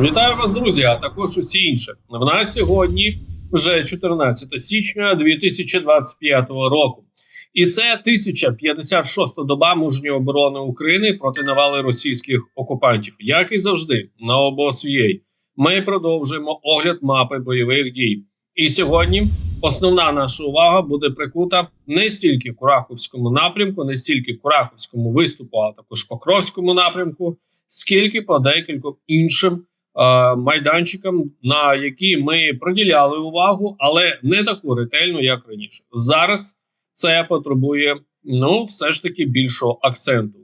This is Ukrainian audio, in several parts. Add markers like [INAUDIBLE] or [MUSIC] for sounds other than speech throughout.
Вітаю вас, друзі, а також усі інші. В нас сьогодні вже 14 січня 2025 року. І це 1056 доба мужньої оборони України проти навали російських окупантів. Як і завжди, на обосвієй ми продовжуємо огляд мапи бойових дій. І сьогодні основна наша увага буде прикута не стільки Кураховському напрямку, не стільки Кураховському виступу, а також Покровському напрямку, скільки по декільком іншим майданчикам, на які ми приділяли увагу, але не таку ретельну, як раніше. Зараз це потребує ну, все ж таки більшого акценту.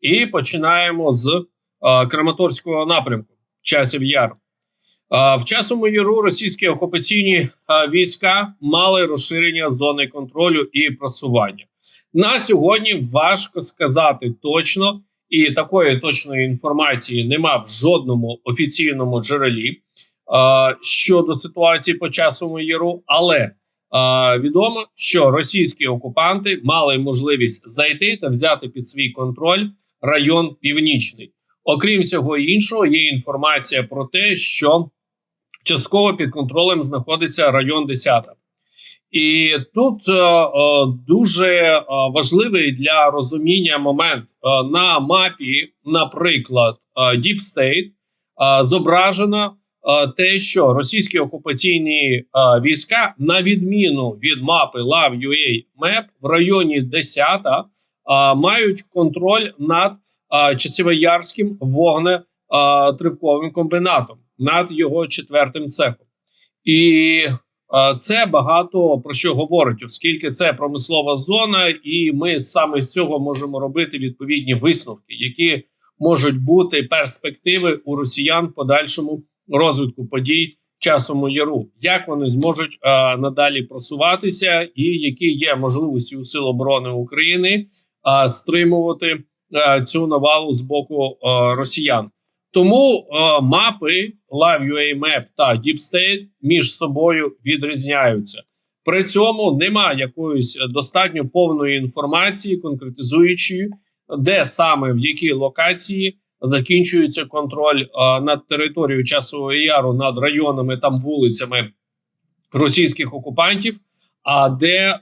І починаємо з е, Краматорського напрямку, часів яр. Е, в часу яру російські окупаційні е, війська мали розширення зони контролю і просування. На сьогодні важко сказати точно, і такої точної інформації нема в жодному офіційному джерелі е, щодо ситуації по часу яру, але е, відомо, що російські окупанти мали можливість зайти та взяти під свій контроль район Північний. Окрім всього іншого, є інформація про те, що частково під контролем знаходиться район 10. І тут е, е, дуже е, важливий для розуміння момент е, на мапі, наприклад, Deep State, зображено те, що російські окупаційні війська, на відміну від мапи LAV.UA Map, в районі 10 е, мають контроль над Часівоярським вогнетривковим комбінатом над його четвертим цехом. І це багато про що говорить, оскільки це промислова зона, і ми саме з цього можемо робити відповідні висновки, які можуть бути перспективи у росіян подальшому розвитку подій в часому яру, як вони зможуть е, надалі просуватися, і які є можливості у Сил оборони України е, стримувати е, цю навалу з боку е, росіян. Тому е, мапи Live.ua Map та Deep між собою відрізняються. При цьому немає якоїсь достатньо повної інформації, конкретизуючої, де саме в якій локації закінчується контроль е, над територією часового яру, над районами там вулицями російських окупантів, а де е,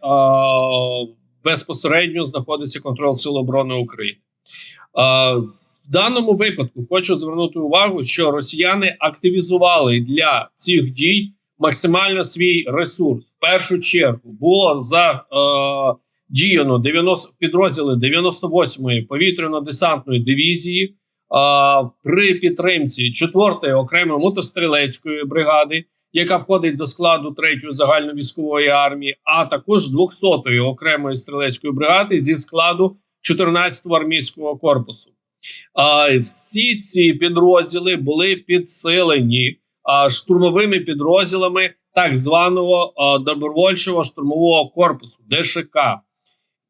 безпосередньо знаходиться контроль Сил оборони України. В даному випадку хочу звернути увагу, що росіяни активізували для цих дій максимально свій ресурс. В першу чергу було задіяно 90 підрозділи 98-ї повітряно-десантної дивізії е, при підтримці 4-ї окремої мотострілецької бригади, яка входить до складу 3-ї загальновійськової армії, а також 200-ї окремої стрілецької бригади зі складу 14-го армійського корпусу. А, Всі ці підрозділи були підсилені а, штурмовими підрозділами так званого а, добровольчого штурмового корпусу ДШК.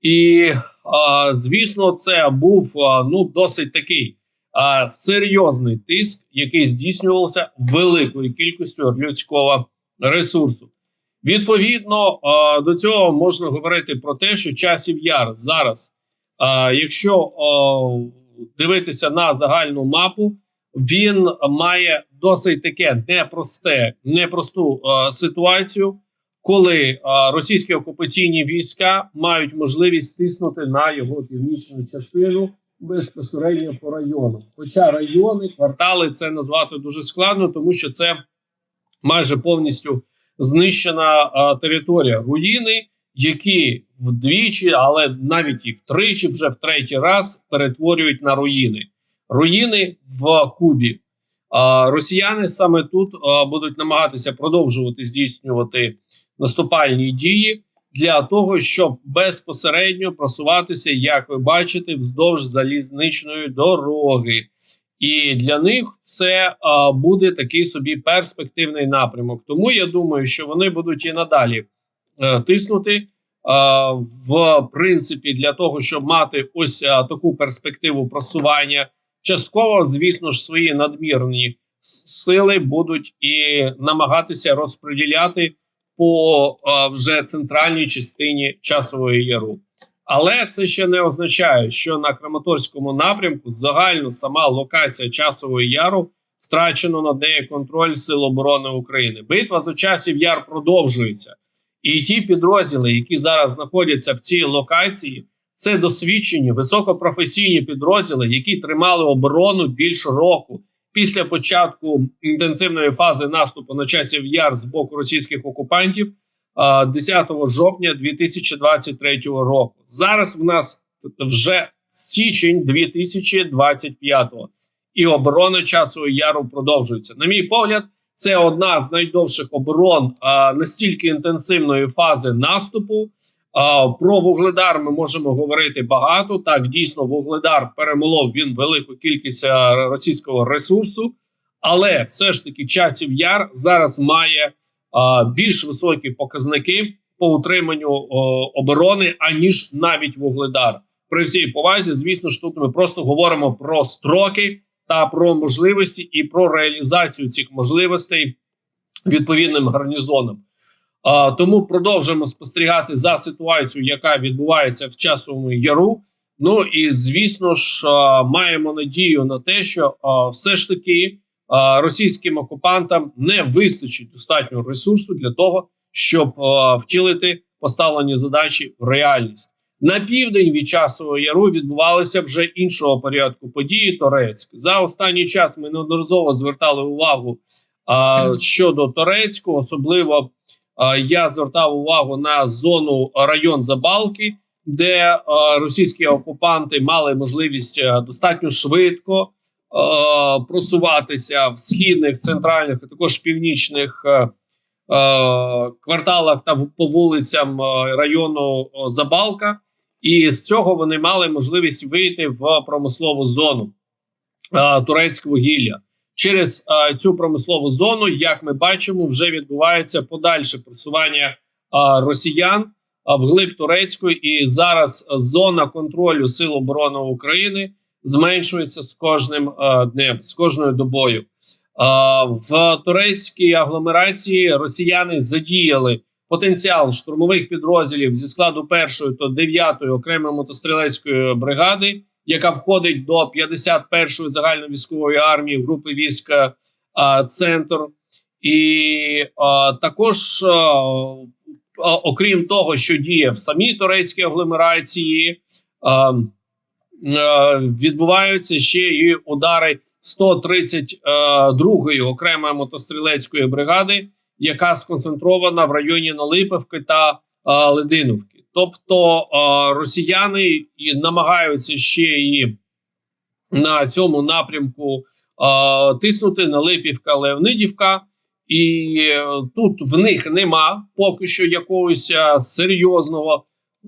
І, а, звісно, це був а, ну досить такий а, серйозний тиск, який здійснювався великою кількістю людського ресурсу. Відповідно а, до цього можна говорити про те, що часів яр зараз. А, Якщо дивитися на загальну мапу, він має досить таке непросте, непросту ситуацію, коли російські окупаційні війська мають можливість стиснути на його північну частину безпосередньо по районам. Хоча райони, квартали це назвати дуже складно, тому що це майже повністю знищена о, територія руїни які вдвічі, але навіть і втричі, вже в третій раз перетворюють на руїни. Руїни в Кубі. Росіяни саме тут будуть намагатися продовжувати здійснювати наступальні дії для того, щоб безпосередньо просуватися, як ви бачите, вздовж залізничної дороги. І для них це буде такий собі перспективний напрямок. Тому я думаю, що вони будуть і надалі тиснути. Е, в принципі, для того, щоб мати ось е, таку перспективу просування, частково, звісно ж, свої надмірні сили будуть і намагатися розподіляти по вже центральній частині часової яру. Але це ще не означає, що на Краматорському напрямку загально сама локація часової яру втрачено над нею контроль Сил оборони України. Битва за часів яр продовжується, і ті підрозділи, які зараз знаходяться в цій локації, це досвідчені високопрофесійні підрозділи, які тримали оборону більше року після початку інтенсивної фази наступу на часів яр з боку російських окупантів 10 жовтня 2023 року. Зараз в нас вже січень 2025-го. і оборона часу яру продовжується. На мій погляд, це одна з найдовших оборон а, настільки інтенсивної фази наступу. А, про вугледар ми можемо говорити багато. Так, дійсно, вугледар перемолов він велику кількість російського ресурсу, але все ж таки часів яр зараз має а, більш високі показники по утриманню о, оборони, аніж навіть вугледар. При всій повазі, звісно ж, тут ми просто говоримо про строки та про можливості і про реалізацію цих можливостей відповідним гарнізонам. А, Тому продовжуємо спостерігати за ситуацією, яка відбувається в часовому яру. Ну і звісно ж, а, маємо надію на те, що а, все ж таки а, російським окупантам не вистачить достатньо ресурсу для того, щоб а, втілити поставлені задачі в реальність. На південь від часового яру відбувалися вже іншого порядку події. Торецьк за останній час ми неодноразово звертали увагу а, щодо Торецького. Особливо а, я звертав увагу на зону район Забалки, де а, російські окупанти мали можливість а, достатньо швидко а, просуватися в східних, центральних а також північних. А, Кварталах та по вулицям району Забалка, і з цього вони мали можливість вийти в промислову зону а, турецького гілля. Через а, цю промислову зону, як ми бачимо, вже відбувається подальше просування а, росіян а, вглиб турецької, і зараз зона контролю Сил оборони України зменшується з кожним а, днем, з кожною добою. А, в турецькій агломерації росіяни задіяли потенціал штурмових підрозділів зі складу першої та 9-ї окремої мотострілецької бригади, яка входить до 51-ї загальновійськової армії групи війська а, центр, і а, також а, окрім того, що діє в самій турецькій агломерації, а, а, відбуваються ще і удари 132-ї окремої мотострілецької бригади яка сконцентрована в районі Налипівки та а, Лединовки. Тобто а, росіяни і намагаються ще і на цьому напрямку а, тиснути Налипівка, Леонидівка. І е, тут в них нема поки що якогось серйозного,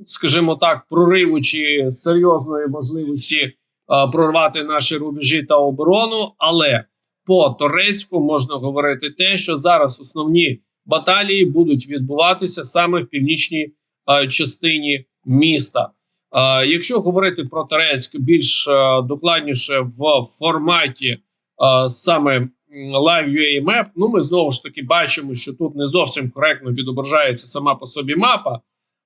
скажімо так, прориву чи серйозної можливості а, прорвати наші рубежі та оборону. Але по Торецьку можна говорити те, що зараз основні баталії будуть відбуватися саме в північній а, частині міста. А, якщо говорити про Торецьк більш а, докладніше в форматі а, саме Live UA Map, ну ми знову ж таки бачимо, що тут не зовсім коректно відображається сама по собі мапа,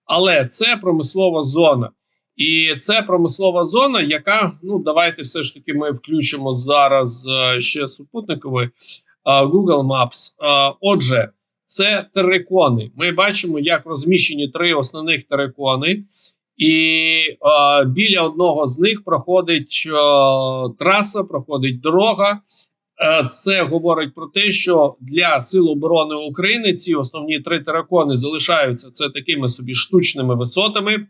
але це промислова зона. І це промислова зона, яка ну давайте все ж таки ми включимо зараз е, ще супутниковий Google Maps. Отже, це терикони. Ми бачимо, як розміщені три основних терикони, і біля одного з них проходить траса, проходить дорога. Це говорить про те, що для сил оборони України ці основні три терикони залишаються це такими собі штучними висотами.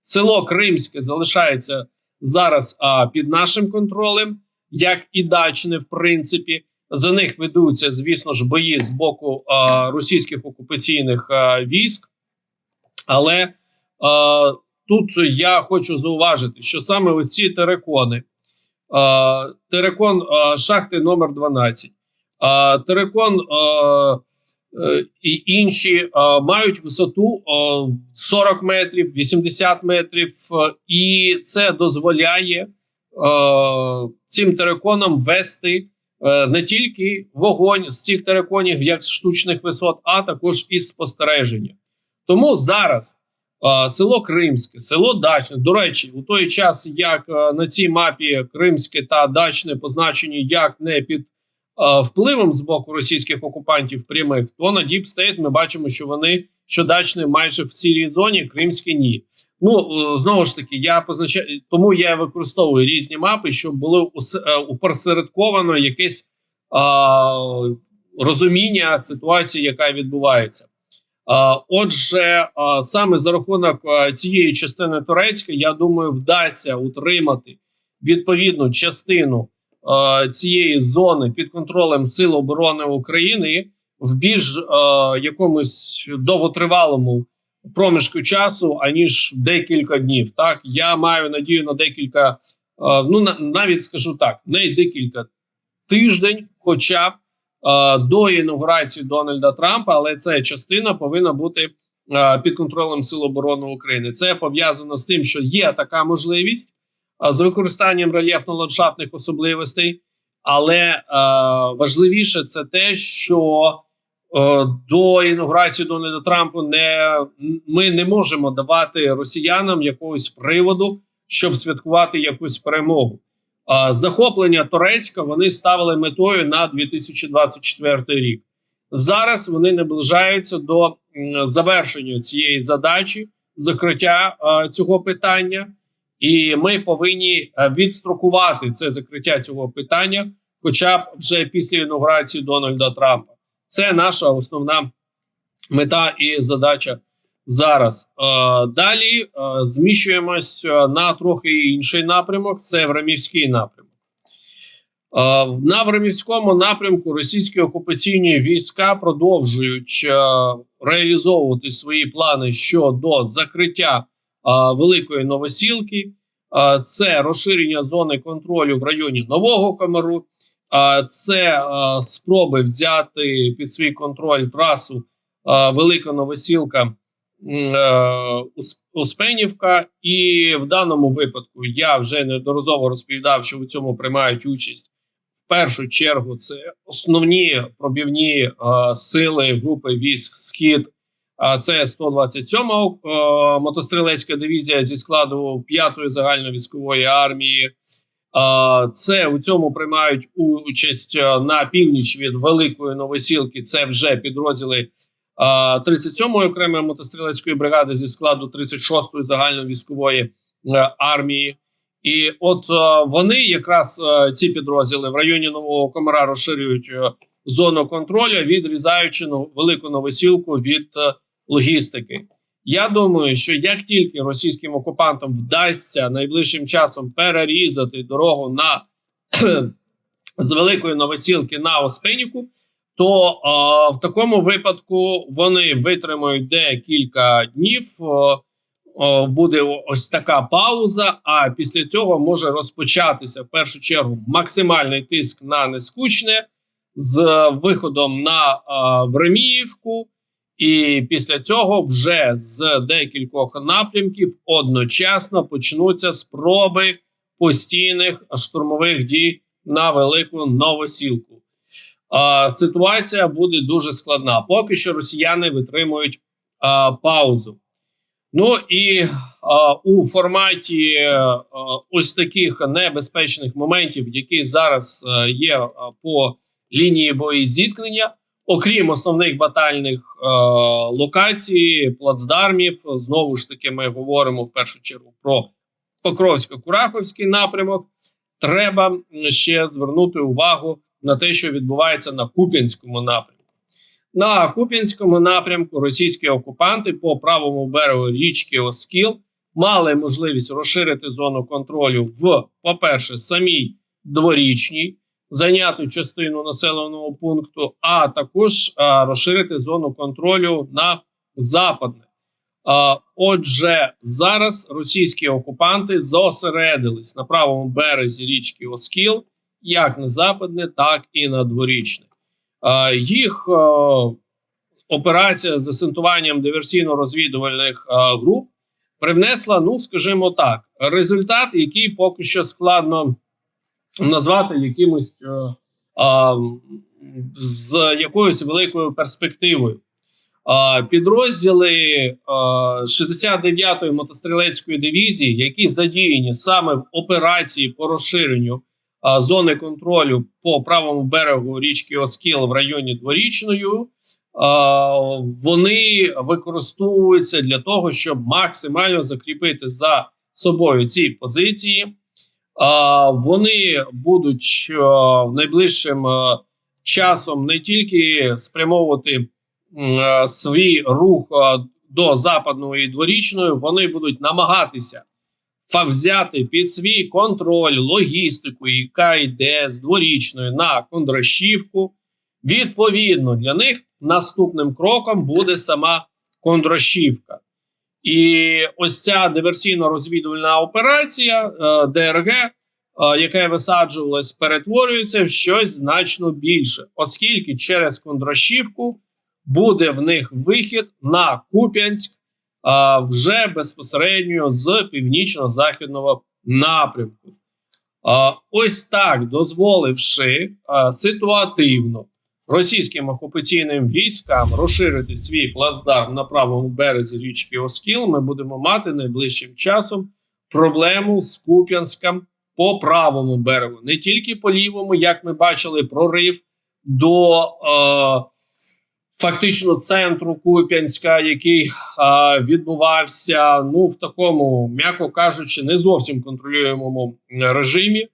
Село Кримське залишається зараз а, під нашим контролем, як і дачне, в принципі. За них ведуться, звісно ж, бої з боку а, російських окупаційних а, військ. Але а, тут я хочу зауважити, що саме оці терекони, а, терекон а, шахти номер 12 а, терекон. А, і інші е, мають висоту 40 е, метрів, 80 метрів, і це дозволяє цим териконам вести не тільки вогонь з цих териконів, як з штучних висот, а також і спостереження. Тому зараз село Кримське, село Дачне. До речі, у той час, як на цій мапі Кримське та Дачне позначені як не під впливом з боку російських окупантів прямих, то на State ми бачимо, що вони щодачні майже в цілій зоні, кримські ні. Ну е, знову ж таки, я позначаю, тому я використовую різні мапи, щоб було е, упосередковано якесь а, розуміння ситуації, яка відбувається. Отже, саме за рахунок цієї частини турецької, я думаю, вдасться утримати відповідну частину а, цієї зони під контролем Сил оборони України в більш а, якомусь довготривалому проміжку часу, аніж декілька днів. Так, я маю надію на декілька, а, ну на, навіть скажу так, не декілька тиждень, хоча б е, до інаугурації Дональда Трампа, але ця частина повинна бути е, під контролем Сил оборони України. Це пов'язано з тим, що є така можливість е, з використанням рельєфно-ландшафтних особливостей, але е, важливіше це те, що е, до інаугурації Дональда Трампа не ми не можемо давати росіянам якогось приводу, щоб святкувати якусь перемогу. А, Захоплення Турецька вони ставили метою на 2024 рік. Зараз вони наближаються до завершення цієї задачі, закриття а, цього питання, і ми повинні відстрокувати це закриття цього питання, хоча б вже після інаугурації Дональда Трампа. Це наша основна мета і задача зараз. Е, далі е, зміщуємось е, на трохи інший напрямок. Це Врамівський напрямок. Е, на Врамівському напрямку російські окупаційні війська продовжують е, реалізовувати свої плани щодо закриття е, Великої Новосілки. Це розширення зони контролю в районі Нового Комару. Це спроби взяти під свій контроль трасу Велика Новосілка. е, Ус- Успенівка, і в даному випадку я вже неодноразово розповідав, що у цьому приймають участь в першу чергу. Це основні пробівні сили групи військ Схід. Це 127-ма е, мотострілецька дивізія зі складу 5-ї загальновійськової армії. Це у цьому приймають участь е, на північ від Великої Новосілки. Це вже підрозділи а, 37-ї окремої мотострілецької бригади зі складу 36-ї загальновійськової е, армії. І от вони якраз ці підрозділи в районі Нового Комара розширюють зону контролю, відрізаючи велику новосілку від логістики. Я думаю, що як тільки російським окупантам вдасться найближчим часом перерізати дорогу на [CLEARS THROAT] з великої новосілки на Оспеніку, то е, в такому випадку вони витримають декілька днів. е, е, буде ось така пауза. А після цього може розпочатися в першу чергу максимальний тиск на нескучне з виходом на е, Времіївку. І після цього вже з декількох напрямків одночасно почнуться спроби постійних штурмових дій на велику новосілку. А, ситуація буде дуже складна. Поки що росіяни витримують а, паузу. Ну і а, у форматі а, ось таких небезпечних моментів, які зараз а, є а, по лінії боєзіткнення, окрім основних батальних е, локацій, плацдармів, знову ж таки, ми говоримо в першу чергу про Покровсько-Кураховський напрямок. Треба ще звернути увагу на те, що відбувається на Куп'янському напрямку. На Куп'янському напрямку російські окупанти по правому берегу річки Оскіл мали можливість розширити зону контролю в, по-перше, самій дворічній, зайняти частину населеного пункту, а також а, розширити зону контролю на западне. А, отже, зараз російські окупанти зосередились на правому березі річки Оскіл, як на западне, так і на дворічне. А, їх а, операція з десантуванням диверсійно-розвідувальних груп привнесла, ну скажімо так, результат, який поки що складно назвати якимось е, а, з якоюсь великою перспективою. А, підрозділи а, 69-ї мотострілецької дивізії, які задіяні саме в операції по розширенню а, зони контролю по правому берегу річки Оскіл в районі Дворічною. Вони використовуються для того, щоб максимально закріпити за собою ці позиції. Вони будуть а, найближчим часом не тільки спрямовувати свій рух до западної дворічної, вони будуть намагатися взяти під свій контроль логістику, яка йде з дворічної на Кондрашівку. Відповідно, для них наступним кроком буде сама Кондрашівка. І ось ця диверсійно-розвідувальна операція е, ДРГ, е, яка висаджувалась, перетворюється в щось значно більше, оскільки через Кондрашівку буде в них вихід на Куп'янськ а, вже безпосередньо з північно-західного напрямку. Ось так, дозволивши ситуативно російським окупаційним військам розширити свій плацдарм на правому березі річки Оскіл, ми будемо мати найближчим часом проблему з Куп'янськом по правому берегу, не тільки по лівому, як ми бачили, прорив до. Е, Фактично центру Куп'янська, який а, відбувався ну в такому, м'яко кажучи, не зовсім контролюємому режимі.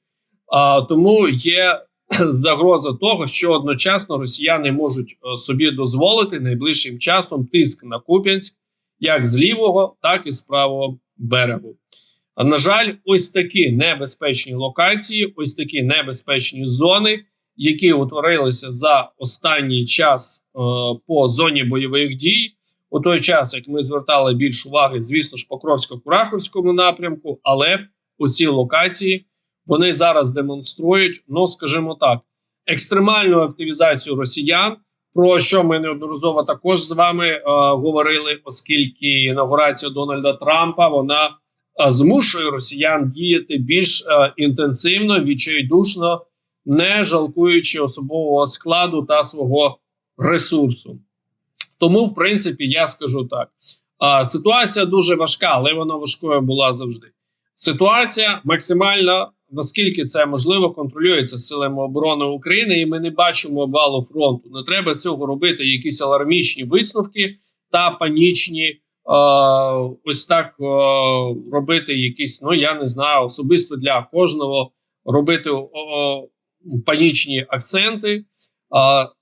А, тому є [CLEARS THROAT] загроза того, що одночасно росіяни можуть е, собі дозволити найближчим часом тиск на Куп'янськ як з лівого, так і з правого берегу. А, на жаль, ось такі небезпечні локації, ось такі небезпечні зони які утворилися за останній час е, по зоні бойових дій. У той час, як ми звертали більш уваги, звісно ж, по Кровсько-Кураховському напрямку, але у цій локації вони зараз демонструють, ну скажімо так, екстремальну активізацію росіян, про що ми неодноразово також з вами е, говорили, оскільки інаугурація Дональда Трампа вона е, змушує росіян діяти більш е, інтенсивно, відчайдушно не жалкуючи особового складу та свого ресурсу. Тому, в принципі, я скажу так: а, ситуація дуже важка, але вона важкою була завжди. Ситуація максимально, наскільки це можливо, контролюється силами оборони України, і ми не бачимо обвалу фронту. Не треба цього робити, якісь алармічні висновки та панічні. Ось так робити якісь, ну я не знаю, особисто для кожного робити панічні акценти.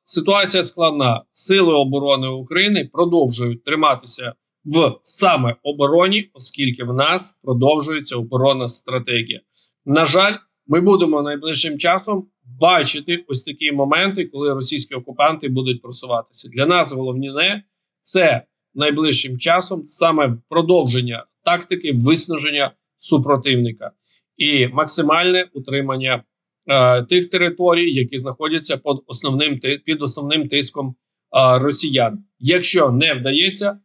Ситуація складна. Сили оборони України продовжують триматися в саме обороні, оскільки в нас продовжується оборонна стратегія. На жаль, ми будемо найближчим часом бачити ось такі моменти, коли російські окупанти будуть просуватися. Для нас головне це найближчим часом саме продовження тактики виснаження супротивника і максимальне утримання е, тих територій, які знаходяться під основним під основним тиском е, росіян. Якщо не вдається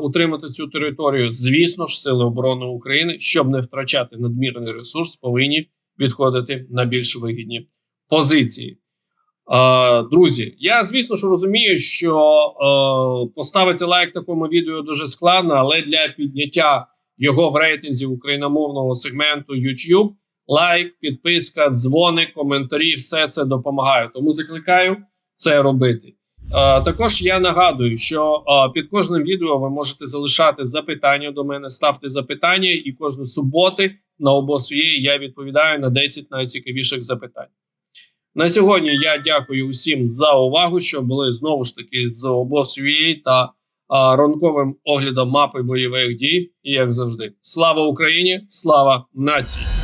утримати цю територію, звісно ж, сили оборони України, щоб не втрачати надмірний ресурс, повинні відходити на більш вигідні позиції. Е, друзі, я звісно ж розумію, що е, поставити лайк такому відео дуже складно, але для підняття його в рейтинзі україномовного сегменту YouTube лайк, підписка, дзвони, коментарі все це допомагає. Тому закликаю це робити. Е, також я нагадую, що е, під кожним відео ви можете залишати запитання до мене, ставте запитання, і кожну суботи на обосує я відповідаю на 10 найцікавіших запитань. На сьогодні я дякую усім за увагу, що були знову ж таки з обосує та а, ранковим оглядом мапи бойових дій. І як завжди, слава Україні! Слава нації!